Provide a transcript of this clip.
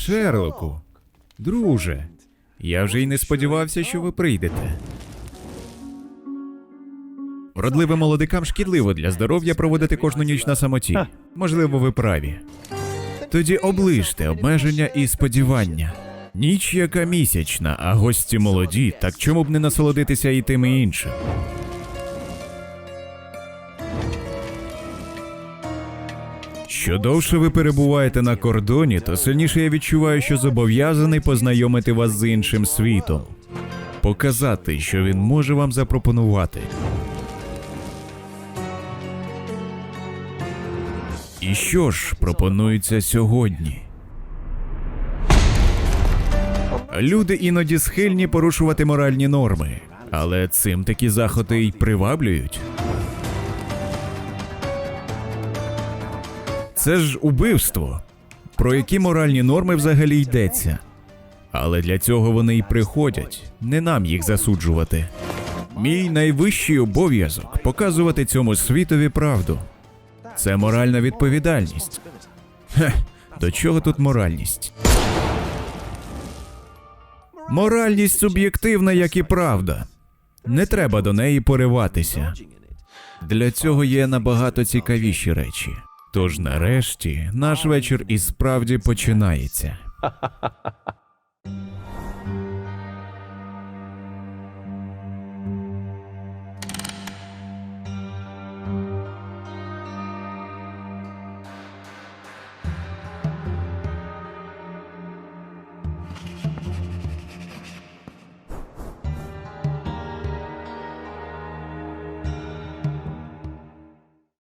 Шерлоку, друже, я вже й не сподівався, що ви прийдете. Вродливим молодикам шкідливо для здоров'я проводити кожну ніч на самоті. Можливо, ви праві. Тоді оближте обмеження і сподівання. Ніч яка місячна, а гості молоді, так чому б не насолодитися і тим і іншим? Що довше ви перебуваєте на кордоні, то сильніше я відчуваю, що зобов'язаний познайомити вас з іншим світом, показати, що він може вам запропонувати. І що ж пропонується сьогодні? Люди іноді схильні порушувати моральні норми, але цим такі заходи й приваблюють. Це ж убивство. Про які моральні норми взагалі йдеться? Але для цього вони й приходять, не нам їх засуджувати. Мій найвищий обов'язок показувати цьому світові правду. Це моральна відповідальність. Хе, до чого тут моральність? Моральність суб'єктивна, як і правда. Не треба до неї пориватися. Для цього є набагато цікавіші речі. Тож нарешті наш вечір і справді починається.